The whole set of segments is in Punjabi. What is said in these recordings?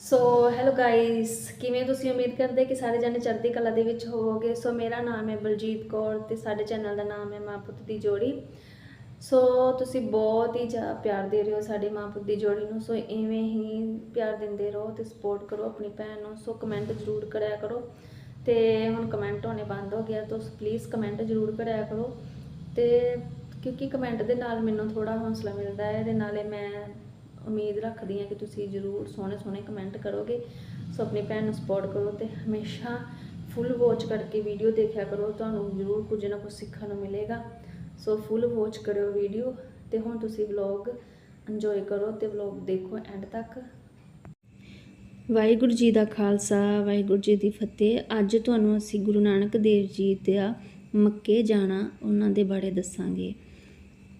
ਸੋ ਹੈਲੋ ਗਾਇਸ ਕਿਵੇਂ ਤੁਸੀਂ? ਉਮੀਦ ਕਰਦੇ ਕਿ ਸਾਰੇ ਜਣੇ ਚੜ੍ਹਦੀ ਕਲਾ ਦੇ ਵਿੱਚ ਹੋਵੋਗੇ। ਸੋ ਮੇਰਾ ਨਾਮ ਹੈ ਬਲਜੀਤ ਕੌਰ ਤੇ ਸਾਡੇ ਚੈਨਲ ਦਾ ਨਾਮ ਹੈ ਮਾਂ ਪੁੱਤ ਦੀ ਜੋੜੀ। ਸੋ ਤੁਸੀਂ ਬਹੁਤ ਹੀ ਜ਼ਿਆਦਾ ਪਿਆਰ ਦੇ ਰਹੇ ਹੋ ਸਾਡੇ ਮਾਂ ਪੁੱਤ ਦੀ ਜੋੜੀ ਨੂੰ। ਸੋ ਇਵੇਂ ਹੀ ਪਿਆਰ ਦਿੰਦੇ ਰਹੋ ਤੇ ਸਪੋਰਟ ਕਰੋ ਆਪਣੀ ਭੈਣ ਨੂੰ। ਸੋ ਕਮੈਂਟ ਜ਼ਰੂਰ ਕਰਿਆ ਕਰੋ ਤੇ ਹੁਣ ਕਮੈਂਟ ਹੋਣੇ ਬੰਦ ਹੋ ਗਿਆ ਤਾਂ ਪਲੀਜ਼ ਕਮੈਂਟ ਜ਼ਰੂਰ ਕਰਿਆ ਕਰੋ। ਤੇ ਕਿਉਂਕਿ ਕਮੈਂਟ ਦੇ ਨਾਲ ਮੈਨੂੰ ਥੋੜਾ ਹੌਸਲਾ ਮਿਲਦਾ ਹੈ, ਇਹਦੇ ਨਾਲੇ ਮੈਂ ਉਮੀਦ ਰੱਖਦੀ ਹਾਂ ਕਿ ਤੁਸੀਂ ਜ਼ਰੂਰ ਸੋਹਣੇ ਸੋਹਣੇ ਕਮੈਂਟ ਕਰੋਗੇ। ਸੋ ਆਪਣੀ ਭੈਣ ਨੂੰ ਸਪੋਰਟ ਕਰੋ ਤੇ ਹਮੇਸ਼ਾ ਫੁੱਲ ਵਾਚ ਕਰਕੇ ਵੀਡੀਓ ਦੇਖਿਆ ਕਰੋ। ਤੁਹਾਨੂੰ ਜ਼ਰੂਰ ਕੁਝ ਨਾ ਕੁਝ ਸਿੱਖਣ ਨੂੰ ਮਿਲੇਗਾ। ਸੋ ਫੁੱਲ ਵਾਚ ਕਰਿਓ ਵੀਡੀਓ ਤੇ ਹੁਣ ਤੁਸੀਂ ਵਲੌਗ ਇੰਜੋਏ ਕਰੋ ਤੇ ਵਲੌਗ ਦੇਖੋ ਐਂਡ ਤੱਕ। ਵਾਹਿਗੁਰੂ ਜੀ ਦਾ ਖਾਲਸਾ, ਵਾਹਿਗੁਰੂ ਜੀ ਦੀ ਫਤਿਹ। ਅੱਜ ਤੁਹਾਨੂੰ ਅਸੀਂ ਗੁਰੂ ਨਾਨਕ ਦੇਵ ਜੀ ਦਾ ਮੱਕੇ ਜਾਣਾ, ਉਹਨਾਂ ਦੇ ਬਾਰੇ ਦੱਸਾਂਗੇ।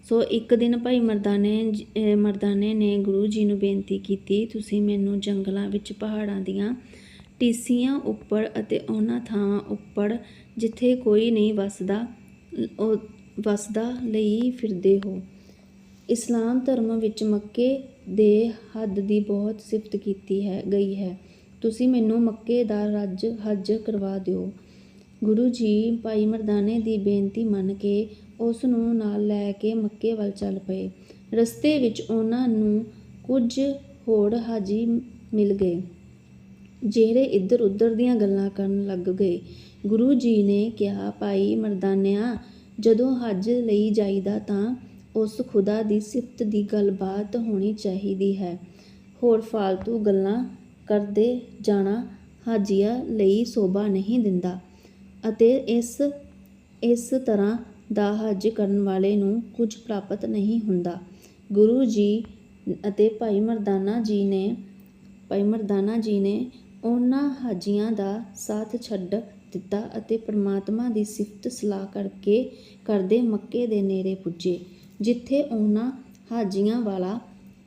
ਸੋ ਇੱਕ ਦਿਨ ਭਾਈ ਮਰਦਾਨੇ ਮਰਦਾਨੇ ਨੇ ਗੁਰੂ ਜੀ ਨੂੰ ਬੇਨਤੀ ਕੀਤੀ, ਤੁਸੀਂ ਮੈਨੂੰ ਜੰਗਲਾਂ ਵਿੱਚ ਪਹਾੜਾਂ ਦੀਆਂ ਟੀਸੀਆਂ ਉੱਪਰ ਅਤੇ ਉਹਨਾਂ ਥਾਵਾਂ ਉੱਪਰ ਜਿੱਥੇ ਕੋਈ ਨਹੀਂ ਵਸਦਾ ਲ- ਉਹ ਵਸਦਾ ਲਈ ਫਿਰਦੇ ਹੋ। ਇਸਲਾਮ ਧਰਮ ਵਿੱਚ ਮੱਕੇ ਦੇ ਹੱਦ ਦੀ ਬਹੁਤ ਸਿਫਤ ਕੀਤੀ ਹੈ, ਗਈ ਹੈ। ਤੁਸੀਂ ਮੈਨੂੰ ਮੱਕੇ ਦਾ ਰੱਜ ਹੱਜ ਕਰਵਾ ਦਿਓ। ਗੁਰੂ ਜੀ ਭਾਈ ਮਰਦਾਨੇ ਦੀ ਬੇਨਤੀ ਮੰਨ ਕੇ ਉਸ ਨੂੰ ਨਾਲ ਲੈ ਕੇ ਮੱਕੇ ਵੱਲ ਚੱਲ ਪਏ। ਰਸਤੇ ਵਿੱਚ ਉਹਨਾਂ ਨੂੰ ਕੁਝ ਹੋਰ ਹਾਜੀ ਮਿਲ ਗਏ। ਜਿਹੜੇ ਇੱਧਰ ਉੱਧਰ ਦੀਆਂ ਗੱਲਾਂ ਕਰਨ ਲੱਗ ਗਏ। ਗੁਰੂ ਜੀ ਨੇ ਕਿਹਾ, ਭਾਈ ਮਰਦਾਨਿਆ, ਜਦੋਂ ਹੱਜ ਲਈ ਜਾਈਦਾ ਤਾਂ ਉਸ ਖੁਦਾ ਦੀ ਸਿਫਤ ਦੀ ਗੱਲਬਾਤ ਹੋਣੀ ਚਾਹੀਦੀ ਹੈ। ਹੋਰ ਫਾਲਤੂ ਗੱਲਾਂ ਕਰਦੇ ਜਾਣਾ ਹਾਜੀਆਂ ਲਈ ਸੋਭਾ ਨਹੀਂ ਦਿੰਦਾ ਅਤੇ ਇਸ ਇਸ ਤਰ੍ਹਾਂ ਦਾ ਹੱਜ ਕਰਨ ਵਾਲੇ ਨੂੰ ਕੁਝ ਪ੍ਰਾਪਤ ਨਹੀਂ ਹੁੰਦਾ। ਗੁਰੂ ਜੀ ਅਤੇ ਭਾਈ ਮਰਦਾਨਾ ਜੀ ਨੇ, ਭਾਈ ਮਰਦਾਨਾ ਜੀ ਨੇ ਉਹਨਾਂ ਹਾਜੀਆਂ ਦਾ ਸਾਥ ਛੱਡ ਦਿੱਤਾ ਅਤੇ ਪ੍ਰਮਾਤਮਾ ਦੀ ਸਿਫਤ ਸਲਾਹ ਕਰਕੇ ਕਰਦੇ ਮੱਕੇ ਦੇ ਨੇੜੇ ਪੁੱਜੇ, ਜਿੱਥੇ ਉਹਨਾਂ ਹਾਜੀਆਂ ਵਾਲਾ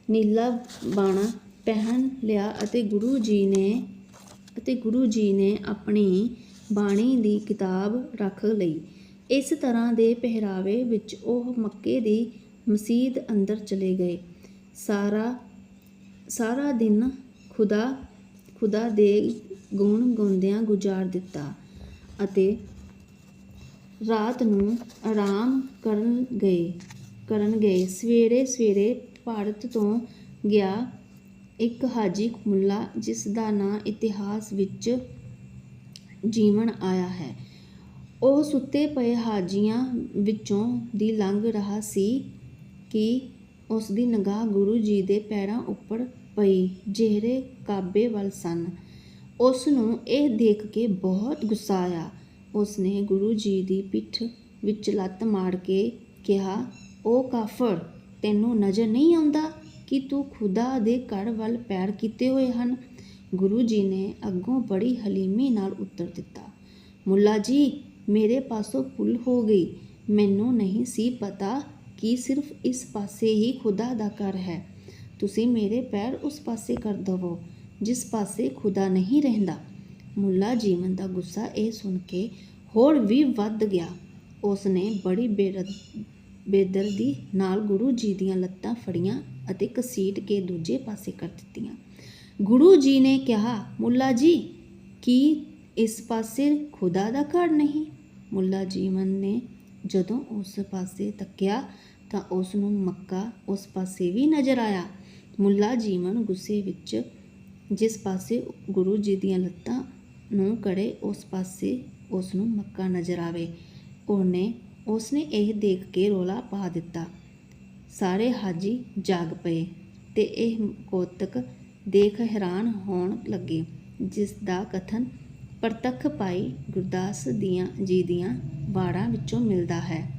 ਨੀਲਾ ਬਾਣਾ ਪਹਿਨ ਲਿਆ ਅਤੇ ਗੁਰੂ ਜੀ ਨੇ, ਅਤੇ ਗੁਰੂ ਜੀ ਨੇ ਆਪਣੀ ਬਾਣੀ ਦੀ ਕਿਤਾਬ ਰੱਖ ਲਈ। ਇਸ ਤਰ੍ਹਾਂ ਦੇ ਪਹਿਰਾਵੇ ਵਿੱਚ ਉਹ ਮੱਕੇ ਦੀ ਮਸਜਿਦ ਅੰਦਰ ਚਲੇ ਗਏ। ਸਾਰਾ ਸਾਰਾ ਦਿਨ ਖੁਦਾ ਖੁਦਾ ਦੇ ਗੁਣ ਗਾਉਂਦਿਆਂ ਗੁਜ਼ਾਰ ਦਿੱਤਾ ਅਤੇ ਰਾਤ ਨੂੰ ਆਰਾਮ ਕਰਨ ਗਏ ਕਰਨ ਗਏ। ਸਵੇਰੇ ਸਵੇਰੇ ਭਾਰਤ ਤੋਂ ਗਿਆ ਇੱਕ ਹਾਜੀ ਮੁੱਲਾ ਜਿਸ ਦਾ ਨਾਂ ਇਤਿਹਾਸ ਵਿੱਚ ਜੀਵਨ ਆਇਆ ਹੈ। ਉਹ ਸੁੱਤੇ ਪਏ ਹਾਜੀਆਂ ਵਿੱਚੋਂ ਦੀ ਲੰਘ ਰਿਹਾ ਸੀ ਕਿ ਉਸ ਦੀ ਨਿਗਾਹ ਗੁਰੂ ਜੀ ਦੇ ਪੈਰਾਂ ਉੱਪਰ ਪਈ, ਜਿਹੜੇ ਕਾਬੇ ਵੱਲ ਸਨ। ਉਸ ਨੂੰ ਇਹ ਦੇਖ ਕੇ ਬਹੁਤ ਗੁੱਸਾ ਆਇਆ। ਉਸ ਨੇ ਗੁਰੂ ਜੀ ਦੀ ਪਿੱਠ ਵਿੱਚ ਲੱਤ ਮਾਰ ਕੇ ਕਿਹਾ, ਉਹ ਕਾਫਰ, ਤੈਨੂੰ ਨਜ਼ਰ ਨਹੀਂ ਆਉਂਦਾ ਕਿ ਤੂੰ ਖੁਦਾ ਦੇ ਘਰ ਵੱਲ ਪੈਰ ਕੀਤੇ ਹੋਏ ਹਨ? ਗੁਰੂ ਜੀ ਨੇ ਅੱਗੋਂ ਬੜੀ ਹਲੀਮੀ ਨਾਲ ਉੱਤਰ ਦਿੱਤਾ, ਮੁੱਲਾ ਜੀ ਮੇਰੇ ਪਾਸੋਂ ਭੁੱਲ ਹੋ ਗਈ। ਮੈਨੂੰ ਨਹੀਂ ਸੀ ਪਤਾ ਕਿ ਸਿਰਫ ਇਸ ਪਾਸੇ ਹੀ ਖੁਦਾ ਦਾ ਘਰ ਹੈ। ਤੁਸੀਂ ਮੇਰੇ ਪੈਰ ਉਸ ਪਾਸੇ ਕਰ ਦਵੋ, ਜਿਸ ਪਾਸੇ ਖੁਦਾ ਨਹੀਂ ਰਹਿੰਦਾ। ਮੁੱਲਾ ਜੀਵਨ ਦਾ ਗੁੱਸਾ ਇਹ ਸੁਣ ਕੇ ਹੋਰ ਵੀ ਵੱਧ ਗਿਆ। ਉਸ ਨੇ ਬੜੀ ਬੇਰਦ, ਬੇਦਰਦੀ ਨਾਲ ਗੁਰੂ ਜੀ ਦੀਆਂ ਲੱਤਾਂ ਫੜੀਆਂ ਅਤੇ ਕਸੀਟ ਕੇ ਦੂਜੇ ਪਾਸੇ ਕਰ ਦਿੱਤੀਆਂ। ਗੁਰੂ ਜੀ ਨੇ ਕਿਹਾ, ਮੁੱਲਾ ਜੀ, ਕੀ ਇਸ ਪਾਸੇ ਖੁਦਾ ਦਾ ਘਰ ਨਹੀਂ? ਮੁੱਲਾ ਜੀਵਨ ਨੇ ਜਦੋਂ ਉਸ ਪਾਸੇ ਤੱਕਿਆ ਤਾਂ ਉਸ ਨੂੰ ਮੱਕਾ ਉਸ ਪਾਸੇ ਵੀ ਨਜ਼ਰ ਆਇਆ। ਮੁੱਲਾ ਜੀਵਨ ਗੁੱਸੇ ਵਿੱਚ ਜਿਸ ਪਾਸੇ ਗੁਰੂ ਜੀ ਦੀਆਂ ਲੱਤਾਂ ਨੂੰ ਕੜੇ, ਉਸ ਪਾਸੇ ਉਸ ਨੂੰ ਮੱਕਾ ਨਜ਼ਰ ਆਵੇ। ਉਹਨੇ, ਉਸਨੇ ਇਹ ਦੇਖ ਕੇ ਰੋਲਾ ਪਾ ਦਿੱਤਾ। ਸਾਰੇ ਹਾਜੀ ਜਾਗ ਪਏ ਤੇ ਇਹ ਕੋਤਕ ਦੇਖ ਹੈਰਾਨ ਹੋਣ ਲੱਗੇ, ਜਿਸ ਦਾ ਕਥਨ ਪ੍ਰਤੱਖ ਪਾਈ ਗੁਰਦਾਸ ਦੀਆਂ ਜੀ ਦੀਆਂ ਬਾੜਾਂ ਵਿੱਚੋਂ ਮਿਲਦਾ ਹੈ।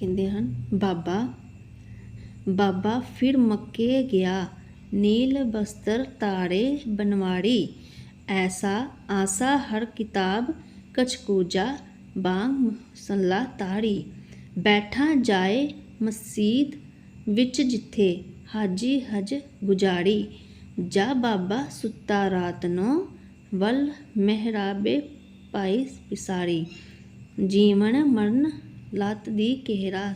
ਕਹਿੰਦੇ ਹਨ, ਬਾਬਾ ਬਾਬਾ ਫਿਰ ਮੱਕੇ ਗਿਆ, ਨੀਲ ਬਸਤਰ ਤਾਰੇ ਬਨਵਾੜੀ ਐਸਾ ਆਸਾ ਹਰ ਕਿਤਾਬ ਕਚਕੂਜਾ ਬਾਂਗ ਸੱਲਾ ਤਾੜੀ ਬੈਠਾ ਜਾਏ ਮਸਜਿਦ ਵਿੱਚ ਜਿੱਥੇ ਹਾਜੀ ਹਜ ਗੁਜਾਰੀ ਜਾ ਬਾਬਾ ਸੁੱਤਾ ਰਾਤ ਨੂੰ, ਵੱਲ ਮਹਿਰਾਬੇ ਪਾਈ ਪਿਸਾਰੀ। ਜੀਵਨ ਮਰਨ ਲੱਤ ਦੀ ਕਿਹਰਾ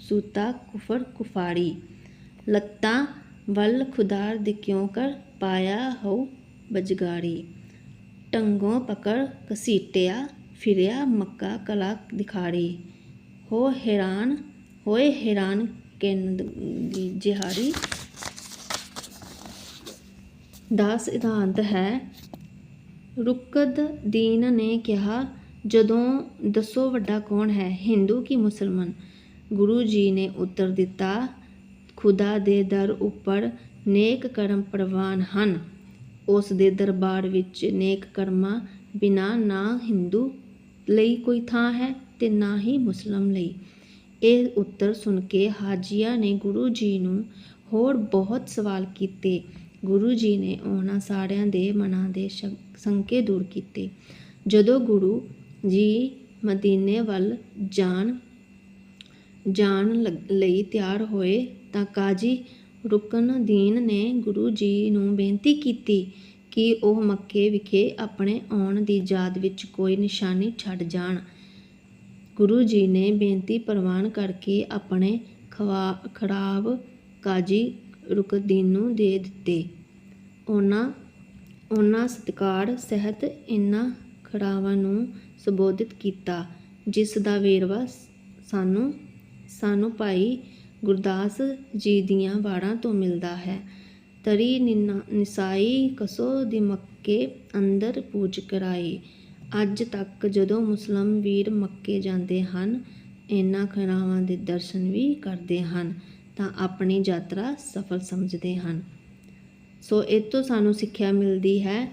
ਸੂਤਾ ਕੁਫਰ ਕੁਫਾੜੀ ਲੱਤਾਂ ਵੱਲ ਖੁਦਾਰ ਦੇ ਕਿਉਂ ਕਰ ਪਾਇਆ ਹੋ ਬਜਗਾਰੀ। ਟੰਗੋਂ ਪਕੜ ਕਸੀਟਿਆ ਫਿਰਿਆ ਮੱਕਾ ਕਲਾ ਦਿਖਾੜੀ ਹੋ ਹੈਰਾਨ, ਹੋਏ ਹੈਰਾਨ ਕਿਨ ਜਿਹਾਰੀ ਦਾ ਸਿਧਾਂਤ ਹੈ। ਰੁਕਦ ਦੀਨ ਨੇ ਕਿਹਾ, ਜਦੋਂ ਦੱਸੋ ਵੱਡਾ ਕੌਣ ਹੈ, ਹਿੰਦੂ ਕਿ ਮੁਸਲਮਾਨ? ਗੁਰੂ ਜੀ ਨੇ ਉੱਤਰ ਦਿੱਤਾ, ਖੁਦਾ ਦੇ ਦਰ ਉੱਪਰ ਨੇਕ ਕਰਮ ਪ੍ਰਵਾਨ ਹਨ। ਉਸ ਦੇ ਦਰਬਾਰ ਵਿੱਚ ਨੇਕ ਕਰਮਾਂ ਬਿਨਾ ਨਾ ਹਿੰਦੂ ਲਈ ਕੋਈ ਥਾਂ ਹੈ ਤੇ ਨਾ ਹੀ ਮੁਸਲਮ ਲਈ। ਇਹ ਉੱਤਰ ਸੁਣ ਕੇ ਹਾਜੀਆਂ ਨੇ ਗੁਰੂ ਜੀ ਨੂੰ ਹੋਰ ਬਹੁਤ ਸਵਾਲ ਕੀਤੇ। ਗੁਰੂ ਜੀ ਨੇ ਉਹਨਾਂ ਸਾਰਿਆਂ ਦੇ ਮਨਾਂ ਦੇ ਸ਼ੰਕੇ ਦੂਰ ਕੀਤੇ। ਜਦੋਂ ਗੁਰੂ ਜੀ ਮਦੀਨੇ ਵੱਲ ਜਾਣ ਜਾਣ ਲੱਗ- ਲਈ ਤਿਆਰ ਹੋਏ ਤਾਂ ਕਾਜੀ ਰੁਕਨਦੀਨ ਨੇ ਗੁਰੂ ਜੀ ਨੂੰ ਬੇਨਤੀ ਕੀਤੀ ਕਿ ਉਹ ਮੱਕੇ ਵਿਖੇ ਆਪਣੇ ਆਉਣ ਦੀ ਯਾਦ ਵਿੱਚ ਕੋਈ ਨਿਸ਼ਾਨੀ ਛੱਡ ਜਾਣ। ਗੁਰੂ ਜੀ ਨੇ ਬੇਨਤੀ ਪ੍ਰਵਾਨ ਕਰਕੇ ਆਪਣੇ ਖਵਾ, ਖੜਾਵ ਕਾਜੀ ਰੁਕਦੀਨ ਨੂੰ ਦੇ ਦਿੱਤੇ। ਉਹਨਾਂ ਉਹਨਾਂ ਸਤਿਕਾਰ, ਸਹਿਤ ਇਹਨਾਂ ਖੜਾਵਾਂ ਨੂੰ ਸੰਬੋਧਿਤ ਕੀਤਾ, ਜਿਸ ਦਾ ਵੇਰਵਾ ਸਾਨੂੰ ਸਾਨੂੰ ਭਾਈ ਗੁਰਦਾਸ ਜੀ ਦੀਆਂ ਵਾੜਾਂ ਤੋਂ ਮਿਲਦਾ ਹੈ। ਤਰੀ ਨਿਨਾ- ਨਿਸਾਈ ਕਸੋ ਦੀ ਮੱਕੇ ਅੰਦਰ ਪੂਜ ਕਰਾਈ। ਅੱਜ ਤੱਕ ਜਦੋਂ ਮੁਸਲਮ ਵੀਰ ਮੱਕੇ ਜਾਂਦੇ ਹਨ, ਇਹਨਾਂ ਖਰਾਵਾਂ ਦੇ ਦਰਸ਼ਨ ਵੀ ਕਰਦੇ ਹਨ। ਤਾਂ ਆਪਣੀ ਯਾਤਰਾ ਸਫਲ ਸਮਝਦੇ ਹਨ। ਸੋ ਇਹ ਤੋਂ ਸਾਨੂੰ ਸਿੱਖਿਆ ਮਿਲਦੀ ਹੈ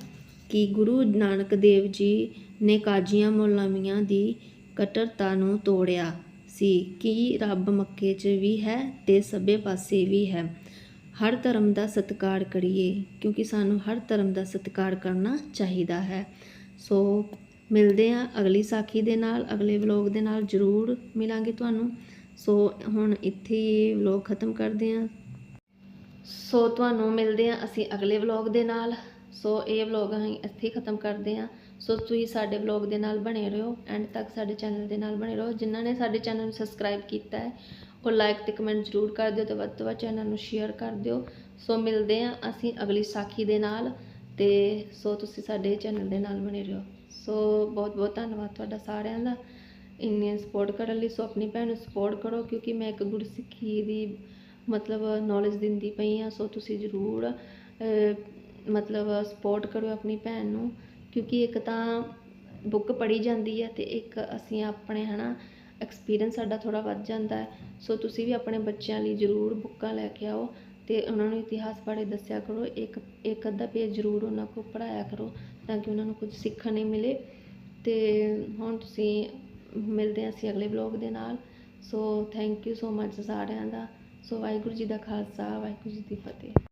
ਕਿ ਗੁਰੂ ਨਾਨਕ ਦੇਵ ਜੀ ਨੇ ਕਾਜੀਆਂ ਮੌਲਾਮੀਆਂ ਦੀ ਕਟਰਤਾ ਨੂੰ ਤੋੜਿਆ ਸੀ ਕਿ ਰੱਬ ਮੱਕੇ 'ਚ ਵੀ ਹੈ ਤੇ ਸਭੇ ਪਾਸੇ ਵੀ ਹੈ। ਹਰ ਧਰਮ ਦਾ ਸਤਿਕਾਰ ਕਰੀਏ, ਕਿਉਂਕਿ ਸਾਨੂੰ ਹਰ ਧਰਮ ਦਾ ਸਤਿਕਾਰ ਕਰਨਾ ਚਾਹੀਦਾ ਹੈ। ਸੋ ਮਿਲਦੇ ਹਾਂ ਅਗਲੀ ਸਾਖੀ ਦੇ ਨਾਲ, ਅਗਲੇ ਵਲੋਗ ਦੇ ਨਾਲ ਜ਼ਰੂਰ ਮਿਲਾਂਗੇ ਤੁਹਾਨੂੰ। ਸੋ ਹੁਣ ਇੱਥੇ ਹੀ ਵਲੋਗ ਖਤਮ ਕਰਦੇ ਹਾਂ। ਸੋ ਤੁਹਾਨੂੰ ਮਿਲਦੇ ਹਾਂ ਅਸੀਂ ਅਗਲੇ ਵਲੌਗ ਦੇ ਨਾਲ। ਸੋ ਇਹ ਵਲੌਗ ਅਸੀਂ ਇੱਥੇ ਖਤਮ ਕਰਦੇ ਹਾਂ। ਸੋ ਤੁਸੀਂ ਸਾਡੇ ਵਲੌਗ ਦੇ ਨਾਲ ਬਣੇ ਰਹੋ। ਐਂਡ ਤੱਕ ਸਾਡੇ ਚੈਨਲ ਦੇ ਨਾਲ ਬਣੇ ਰਹੋ। ਜਿਨ੍ਹਾਂ ਨੇ ਸਾਡੇ ਚੈਨਲ ਨੂੰ ਸਬਸਕ੍ਰਾਈਬ ਕੀਤਾ ਹੈ, ਉਹ ਲਾਈਕ ਤੇ ਕਮੈਂਟ ਜ਼ਰੂਰ ਕਰ ਦਿਓ ਤੇ ਵੱਧ ਤੋਂ ਵੱਧ ਚੈਨਲ ਨੂੰ ਸ਼ੇਅਰ ਕਰ ਦਿਓ। ਸੋ ਮਿਲਦੇ ਹਾਂ ਅਸੀਂ ਅਗਲੀ ਸਾਖੀ ਦੇ ਨਾਲ ਤੇ ਸੋ ਤੁਸੀਂ ਸਾਡੇ ਚੈਨਲ ਦੇ ਨਾਲ ਬਣੇ ਰਹੋ। ਸੋ ਬਹੁਤ ਬਹੁਤ ਧੰਨਵਾਦ ਤੁਹਾਡਾ ਸਾਰਿਆਂ ਦਾ। ਇੰਨੀ ਸਪੋਰਟ ਕਰਨ ਲਈ ਸੋ ਆਪਣੀ ਭੈਣ ਨੂੰ ਸਪੋਰਟ ਕਰੋ, ਕਿਉਂਕਿ ਮੈਂ ਇੱਕ ਗੁਰਸਿੱਖੀ ਦੀ ਮਤਲਬ ਨੌਲੇਜ ਦਿੰਦੀ ਪਈ ਆ ਸੋ ਤੁਸੀਂ ਜ਼ਰੂਰ ਮਤਲਬ ਸਪੋਰਟ ਕਰੋ ਆਪਣੀ ਭੈਣ ਨੂੰ, ਕਿਉਂਕਿ ਇੱਕ ਤਾਂ ਬੁੱਕ ਪੜ੍ਹੀ ਜਾਂਦੀ ਹੈ ਤੇ ਇੱਕ ਅਸੀਂ ਆਪਣੇ, ਹਨਾ ਐਕਸਪੀਰੀਅੰਸ ਸਾਡਾ ਥੋੜਾ ਵੱਧ ਜਾਂਦਾ ਹੈ। ਸੋ ਤੁਸੀਂ ਵੀ ਆਪਣੇ ਬੱਚਿਆਂ ਲਈ ਜ਼ਰੂਰ ਬੁੱਕਾਂ ਲੈ ਕੇ ਆਓ ਤੇ ਉਹਨਾਂ ਨੂੰ ਇਤਿਹਾਸ ਬਾਰੇ ਦੱਸਿਆ ਕਰੋ, ਇੱਕ ਇੱਕ ਅੱਧਾ ਪੇਜ ਜ਼ਰੂਰ ਉਹਨਾਂ ਕੋਲ ਪੜ੍ਹਾਇਆ ਕਰੋ ਤਾਂ ਕਿ ਉਹਨਾਂ ਨੂੰ ਕੁਝ ਸਿੱਖਣ ਨੂੰ ਮਿਲੇ। ਤੇ ਹੁਣ ਤੁਸੀਂ ਮਿਲਦੇ ਹਾਂ ਅਸੀਂ ਅਗਲੇ ਵਲੌਗ ਦੇ ਨਾਲ। So thank you so much ਸਾਰਿਆਂ ਦਾ। ਸੋ ਵਾਹਿਗੁਰੂ ਜੀ ਦਾ ਖਾਲਸਾ, ਵਾਹਿਗੁਰੂ ਜੀ ਦੀ ਫਤਿਹ।